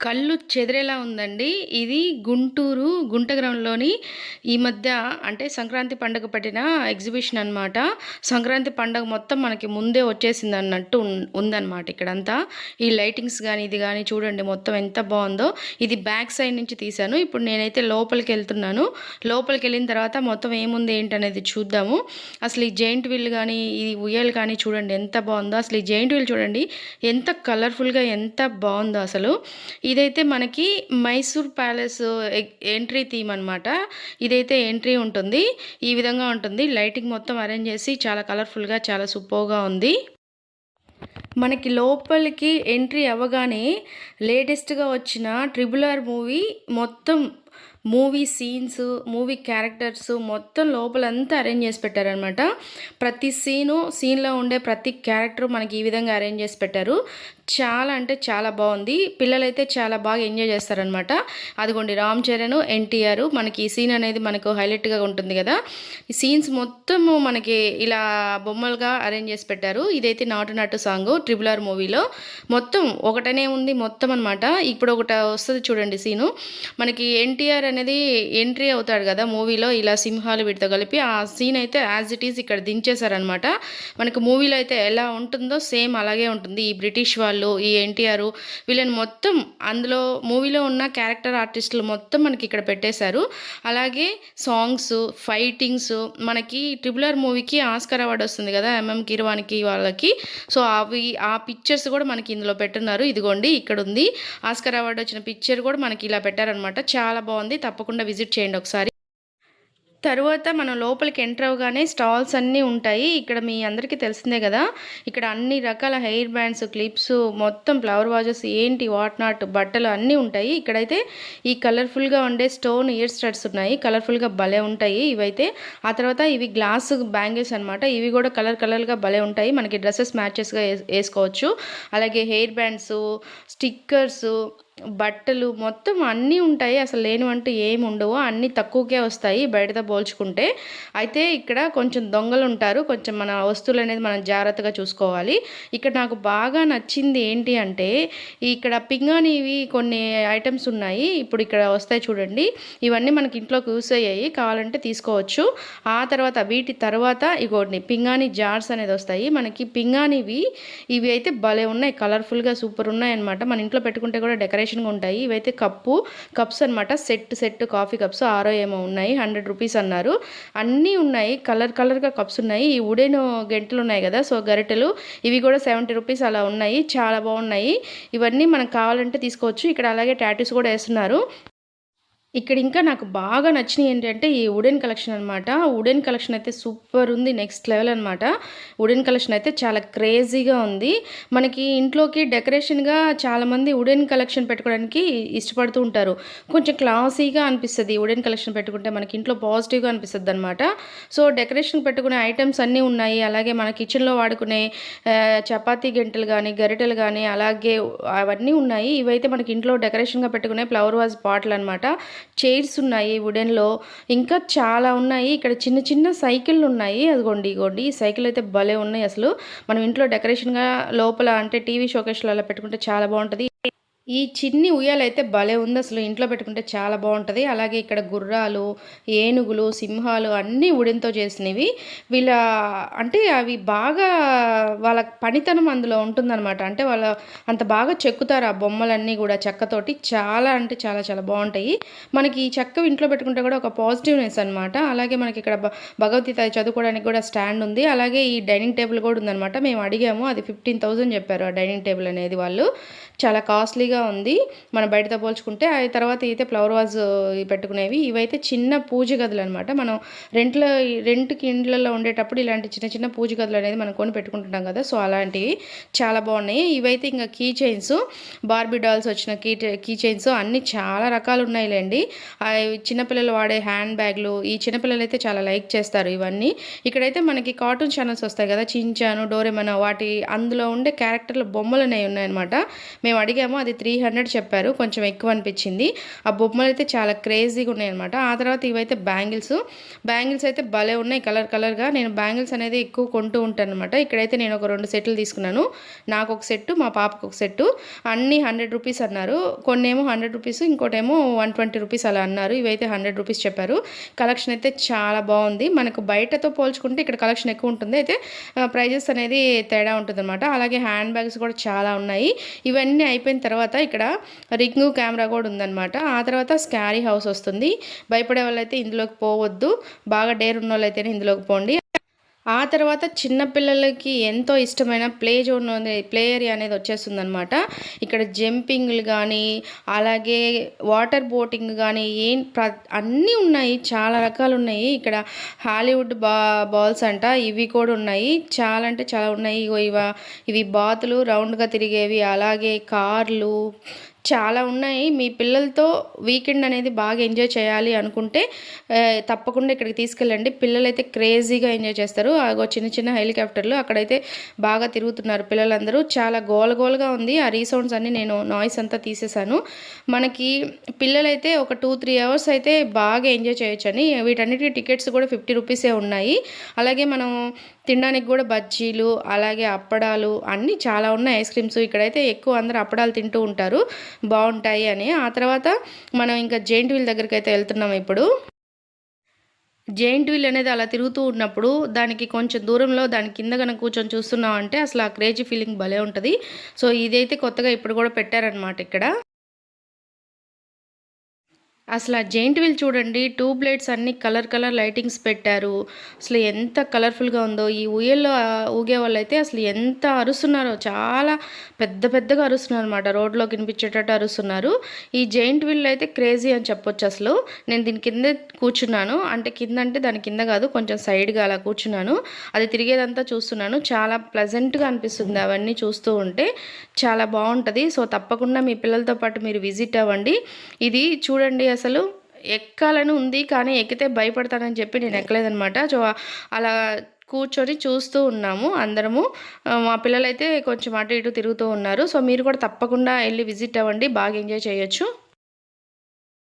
కళ్ళు చెదిరేలా ఉందండి. ఇది గుంటూరు గుంటగ్రామంలోని ఈ మధ్య అంటే సంక్రాంతి పండుగ పెట్టిన ఎగ్జిబిషన్ అనమాట. సంక్రాంతి పండుగ మొత్తం మనకి ముందే వచ్చేసింది అన్నట్టు ఉందన్నమాట ఇక్కడంతా. ఈ లైటింగ్స్ కానీ ఇది కానీ చూడండి మొత్తం ఎంత బాగుందో ఇది బ్యాక్ సైడ్ నుంచి తీశాను. ఇప్పుడు నేనైతే లోపలికి వెళ్తున్నాను లోపలికి వెళ్ళిన తర్వాత మొత్తం ఏముంది ఏంటనేది చూద్దాము. అసలు ఈ జెయింట్ వీల్ కానీ ఈ ఉయ్యలు కానీ చూడండి ఎంత బాగుందో అసలు ఈ జెయింట్ వీల్ చూడండి ఎంత కలర్‌ఫుల్‌గా ఎంత బాగుందో అసలు. ఇదైతే మనకి మైసూర్ ప్యాలెస్ ఎంట్రీ థీమ్ అనమాట. ఇదైతే ఎంట్రీ ఉంటుంది. ఈ విధంగా ఉంటుంది. లైటింగ్ మొత్తం అరేంజ్ చేసి చాలా కలర్‌ఫుల్‌గా చాలా సూపర్‌గా ఉంది. మనకి లోపలికి ఎంట్రీ అవ్వగానే లేటెస్ట్‌గా వచ్చిన ట్రిబులర్ ఆర్' మూవీ మొత్తం మూవీ సీన్స్, మూవీ క్యారెక్టర్స్ మొత్తం లోపలంతా అరేంజ్ చేసి పెట్టారనమాట. ప్రతి సీను, సీన్‌లో ఉండే ప్రతి క్యారెక్టర్ మనకి ఈ విధంగా అరేంజ్ చేసి పెట్టారు. చాలా అంటే చాలా బాగుంది పిల్లలైతే చాలా బాగా ఎంజాయ్ చేస్తారనమాట. అదిగోండి 'రామ్ చరణ్', 'ఎన్టీఆర్' మనకి ఈ సీన్ అనేది మనకు హైలైట్‌గా ఉంటుంది కదా ఈ సీన్స్ మొత్తము మనకి ఇలా బొమ్మలుగా అరేంజ్ చేసి పెట్టారు. ఇదైతే 'నాటు నాటు' సాంగు 'ట్రిపుల్ ఆర్' మూవీలో. మొత్తం ఒకటనే ఉంది మొత్తం అనమాట. ఇప్పుడు ఒకట వస్తుంది చూడండి సీను. మనకి ఎన్టీఆర్ అనేది ఎంట్రీ అవుతాడు కదా మూవీలో ఇలా సింహాలు వీటితో కలిపి ఆ సీన్ అయితే యాజ్ ఇట్ ఈజ్ ఇక్కడ దించేశారనమాట. మనకి మూవీలో అయితే ఎలా ఉంటుందో సేమ్ అలాగే ఉంటుంది. ఈ బ్రిటిష్ వాళ్ళు, ఈ ఎన్టీఆర్ వీళ్ళని మొత్తం అందులో మూవీలో ఉన్న క్యారెక్టర్ ఆర్టిస్టులు మొత్తం మనకి ఇక్కడ పెట్టేశారు. అలాగే సాంగ్స్, ఫైటింగ్స్ మనకి 'ట్రిపుల్ ఆర్' మూవీకి ఆస్కర్ అవార్డు వస్తుంది కదా ఎంఎం కిరవానికి వాళ్ళకి. సో, అవి ఆ పిక్చర్స్ కూడా మనకి ఇందులో పెట్టున్నారు. ఇదిగోండి ఇక్కడ ఉంది ఆస్కార్ అవార్డు వచ్చిన పిక్చర్ కూడా మనకి ఇలా పెట్టారనమాట. చాలా బాగుంది తప్పకుండా విజిట్ చేయండి ఒకసారి. తరువాత మనం లోపలికి ఎంటర్ అవగానే స్టాల్స్ అన్నీ ఉంటాయి. ఇక్కడ మీ అందరికీ తెలిసిందే కదా ఇక్కడ అన్ని రకాల హెయిర్ బ్యాండ్స్, క్లిప్స్ మొత్తం ఫ్లవర్ వాజెస్ ఏంటి వాట్ నాట్ బట్టలు అన్నీ ఉంటాయి. ఇక్కడైతే ఈ కలర్‌ఫుల్‌గా ఉండే స్టోన్ ఇయర్ స్టడ్స్ ఉన్నాయి. కలర్‌ఫుల్‌గా భలే ఉంటాయి ఇవైతే. ఆ తర్వాత ఇవి గ్లాస్ బ్యాంగిల్స్ అనమాట. ఇవి కూడా కలర్ కలర్‌గా భలే ఉంటాయి. మనకి డ్రెస్సెస్ మ్యాచెస్‌గా వేసుకోవచ్చు అలాగే హెయిర్ బ్యాండ్స్, స్టిక్కర్స్, బట్టలు మొత్తం అన్నీ ఉంటాయి. అసలు లేనివంటూ ఏమి ఉండవు. అన్నీ తక్కువకే వస్తాయి బయటతో పోల్చుకుంటే. అయితే ఇక్కడ కొంచెం దొంగలు ఉంటారు కొంచెం మన వస్తువులనేది మనం జాగ్రత్తగా చూసుకోవాలి. ఇక్కడ నాకు బాగా నచ్చింది ఏంటి అంటే ఇక్కడ పింగాణివి కొన్ని ఐటమ్స్ ఉన్నాయి. ఇప్పుడు ఇక్కడ వస్తాయి చూడండి. ఇవన్నీ మనకి ఇంట్లోకి యూస్ అయ్యాయి. కావాలంటే తీసుకోవచ్చు. ఆ తర్వాత వీటి తర్వాత ఇగోండి పింగాణి జార్స్ అనేది వస్తాయి. మనకి పింగాణివి ఇవి అయితే భలే ఉన్నాయి. కలర్‌ఫుల్‌గా సూపర్ ఉన్నాయి అనమాట మన ఇంట్లో పెట్టుకుంటే కూడా డెకరేషన్ డెకరేషన్‌గా ఉంటాయి. ఇవైతే కప్పు కప్స్ అనమాట. సెట్ సెట్ కాఫీ కప్స్ ఆరో ఏమో ఉన్నాయి. 100 రూపీస్ అన్నారు. అన్నీ ఉన్నాయి. కలర్ కలర్‌గా కప్స్ ఉన్నాయి. ఈ వుడెన్ గంటలు ఉన్నాయి కదా సో, గరిటెలు ఇవి కూడా 70 రూపీస్ అలా ఉన్నాయి. చాలా బాగున్నాయి ఇవన్నీ మనకు కావాలంటే తీసుకోవచ్చు. ఇక్కడ అలాగే టాటూస్ కూడా వేస్తున్నారు ఇక్కడ ఇంకా నాకు బాగా నచ్చినవి ఏంటంటే ఈ వుడెన్ కలెక్షన్ అనమాట. వుడెన్ కలెక్షన్ అయితే సూపర్ ఉంది. నెక్స్ట్ లెవెల్ అనమాట. వుడెన్ కలెక్షన్ అయితే చాలా క్రేజీగా ఉంది. మనకి ఇంట్లోకి డెకరేషన్‌గా చాలామంది వుడెన్ కలెక్షన్ పెట్టుకోవడానికి ఇష్టపడుతూ ఉంటారు. కొంచెం క్లాసీగా అనిపిస్తుంది వుడెన్ కలెక్షన్ పెట్టుకుంటే మనకి ఇంట్లో పాజిటివ్‌గా అనిపిస్తుంది అనమాట సో, డెకరేషన్ పెట్టుకునే ఐటమ్స్ అన్నీ ఉన్నాయి. అలాగే మన కిచెన్‌లో వాడుకునే చపాతీ గెంటెలు కానీ గరిటెలు కానీ అలాగే అవన్నీ ఉన్నాయి. ఇవైతే మనకి ఇంట్లో డెకరేషన్‌గా పెట్టుకునే ఫ్లవర్ వాజ్ పాట్‌లనమాట. చైర్స్ ఉన్నాయి వుడెన్‌లో. ఇంకా చాలా ఉన్నాయి. ఇక్కడ చిన్న చిన్న సైకిళ్ళున్నాయి. అదిగోండి ఇగోండి ఈ సైకిల్ అయితే భలే ఉన్నాయి అసలు. మనం ఇంట్లో డెకరేషన్‌గా లోపల అంటే టీవీ షోకేష్లో అలా పెట్టుకుంటే చాలా బాగుంటుంది ఈ చిన్ని ఉయ్యాలైతే భలే ఉంది అసలు ఇంట్లో పెట్టుకుంటే చాలా బాగుంటుంది అలాగే ఇక్కడ గుర్రాలు, ఏనుగులు, సింహాలు అన్నీ ఉడింతో చేసినవి. వీళ్ళ అంటే అవి బాగా వాళ్ళ పనితనం అందులో ఉంటుందనమాట. అంటే వాళ్ళ అంత బాగా చెక్కుతారు ఆ బొమ్మలన్నీ కూడా చెక్కతోటి. చాలా అంటే చాలా చాలా బాగుంటాయి మనకి ఈ చెక్క ఇంట్లో పెట్టుకుంటే కూడా ఒక పాజిటివ్‌నెస్ అనమాట. అలాగే మనకి ఇక్కడ భగవద్గీత చదువుకోవడానికి కూడా స్టాండ్ ఉంది. అలాగే ఈ డైనింగ్ టేబుల్ కూడా ఉందనమాట. మేము అడిగాము. అది 15,000 చెప్పారు ఆ డైనింగ్ టేబుల్ అనేది వాళ్ళు. చాలా కాస్ట్‌లీగా ఉంది. మనం బయటతో పోల్చుకుంటే. ఆ తర్వాత అయితే ఫ్లవర్ వాజ్ పెట్టుకునేవి. ఇవైతే చిన్న పూజ గదులు అనమాట మనం రెంట్‌లో రెంట్‌కి ఇండ్లలో ఉండేటప్పుడు ఇలాంటి చిన్న చిన్న పూజ గదులు అనేది మనం కొని పెట్టుకుంటున్నాం కదా సో, అలాంటివి చాలా బాగున్నాయి ఇవైతే ఇంకా కీ చైన్స్ బార్బీ డాల్స్ వచ్చిన కీ కీ చైన్స్ అన్నీ చాలా రకాలు ఉన్నాయిలెండి. అవి చిన్నపిల్లలు వాడే హ్యాండ్ బ్యాగ్‌లు ఈ చిన్నపిల్లలైతే చాలా లైక్ చేస్తారు ఇవన్నీ. ఇక్కడైతే మనకి కార్టూన్ ఛానల్స్ వస్తాయి కదా చించాను చాన్', వాటి అందులో ఉండే క్యారెక్టర్ల బొమ్మలనేవి ఉన్నాయన్నమాట. మేము అడిగాము. అది త్రీ త్రీ హండ్రెడ్ చెప్పారు. కొంచెం ఎక్కువ అనిపించింది. ఆ బొమ్మలు అయితే చాలా క్రేజీగా ఉన్నాయి అనమాట ఆ తర్వాత ఇవైతే బ్యాంగిల్స్. బ్యాంగిల్స్ అయితే భలే ఉన్నాయి కలర్ కలర్గా. నేను బ్యాంగిల్స్ అనేది ఎక్కువ కొంటూ ఉంటాను అనమాట ఇక్కడైతే నేను ఒక రెండు సెట్లు తీసుకున్నాను. నాకు ఒక సెట్టు మా పాపకు ఒక సెట్టు. అన్నీ హండ్రెడ్ రూపీస్ అన్నారు. కొన్ని ఏమో హండ్రెడ్ రూపీస్ ఇంకోటేమో వన్ ట్వంటీ రూపీస్ అలా అన్నారు. ఇవైతే హండ్రెడ్ రూపీస్ చెప్పారు. కలెక్షన్ అయితే చాలా బాగుంది. మనకు బయటతో పోల్చుకుంటే ఇక్కడ కలెక్షన్ ఎక్కువ ఉంటుంది. అయితే ప్రైజెస్ అనేది తేడా ఉంటుంది అనమాట అలాగే హ్యాండ్ బ్యాగ్స్ కూడా చాలా ఉన్నాయి. ఇవన్నీ అయిపోయిన తర్వాత ఇక్కడ రింగ్ కెమెరా కూడా ఉందన్నమాట. ఆ తర్వాత స్కారీ హౌస్ వస్తుంది. భయపడే వాళ్ళైతే ఇందులోకి పోవద్దు. బాగా డేర్ ఉన్న వాళ్ళైతేనే ఇందులోకి పోండి. ఆ తర్వాత చిన్నపిల్లలకి ఎంతో ఇష్టమైన ప్లే జోన్ అనేది ప్లే ఏరియా అనేది వచ్చేస్తుంది అనమాట ఇక్కడ జంపింగ్లు కానీ అలాగే వాటర్ బోటింగ్ కానీ ఏం ప్ర అన్నీ ఉన్నాయి. చాలా రకాలు ఉన్నాయి. ఇక్కడ హాలీవుడ్ బా బాల్స్ అంట ఇవి కూడా ఉన్నాయి. చాలా అంటే చాలా ఉన్నాయి. ఇగో ఇవి బాతులు రౌండ్గా తిరిగేవి. అలాగే కార్లు చాలా ఉన్నాయి. మీ పిల్లలతో వీకెండ్ అనేది బాగా ఎంజాయ్ చేయాలి అనుకుంటే తప్పకుండా ఇక్కడికి తీసుకెళ్ళండి. పిల్లలైతే క్రేజీగా ఎంజాయ్ చేస్తారు. అగో చిన్న చిన్న హెలికాప్టర్లు అక్కడైతే బాగా తిరుగుతున్నారు పిల్లలందరూ. చాలా గోలగోలుగా ఉంది. ఆ రీసౌండ్స్ అన్నీ నేను నాయిస్ అంతా తీసేసాను మనకి పిల్లలైతే ఒక టూ త్రీ అవర్స్ అయితే బాగా ఎంజాయ్ చేయొచ్చని. వీటన్నిటి టికెట్స్ కూడా ఫిఫ్టీ రూపీసే ఉన్నాయి. అలాగే మనం తినడానికి కూడా బజ్జీలు అలాగే అప్పడాలు అన్నీ చాలా ఉన్నాయి ఐస్ క్రీమ్స్. ఇక్కడైతే ఎక్కువ అందరూ అప్పడాలు తింటూ ఉంటారు. బాగుంటాయి అని. ఆ తర్వాత మనం ఇంకా జెయింట్ వీల్ దగ్గరికి అయితే వెళ్తున్నాం ఇప్పుడు. జెయింట్ వీల్ అనేది అలా తిరుగుతూ ఉన్నప్పుడు దానికి కొంచెం దూరంలో దాని కింద కనుక కూర్చొని చూస్తున్నాం అంటే అసలు ఆ క్రేజీ ఫీలింగ్ భలే ఉంటుంది. సో ఇదైతే కొత్తగా ఇప్పుడు కూడా పెట్టారనమాట ఇక్కడ. అసలు ఆ జెయింట్ వీల్ చూడండి ట్యూబ్ లైట్స్ అన్ని కలర్ కలర్ లైటింగ్స్ పెట్టారు. అసలు ఎంత కలర్ఫుల్గా ఉందో ఈ ఊయల్లో ఊగే వాళ్ళైతే అసలు ఎంత అరుస్తున్నారో చాలా పెద్ద పెద్దగా అరుస్తున్నారు అనమాట రోడ్లో కనిపించేటట్టు అరుస్తున్నారు. ఈ జెయింట్ వీల్ అయితే క్రేజీ అని చెప్పొచ్చు అసలు. నేను దీని కింద కూర్చున్నాను. అంటే కింద అంటే దాని కింద కాదు కొంచెం సైడ్గా అలా కూర్చున్నాను. అది తిరిగేదంతా చూస్తున్నాను. చాలా ప్లెజెంట్గా అనిపిస్తుంది అవన్నీ చూస్తూ ఉంటే. చాలా బాగుంటుంది. సో తప్పకుండా మీ పిల్లలతో పాటు మీరు విజిట్ అవ్వండి. ఇది చూడండి అసలు ఎక్కాలని ఉంది కానీ ఎక్కితే భయపడతానని చెప్పి నేను ఎక్కలేదనమాట సో అలా కూర్చొని చూస్తూ ఉన్నాము అందరము. మా పిల్లలైతే కొంచెం అటు ఇటు తిరుగుతూ ఉన్నారు. సో మీరు కూడా తప్పకుండా వెళ్ళి విజిట్ అవ్వండి. బాగా ఎంజాయ్ చేయొచ్చు.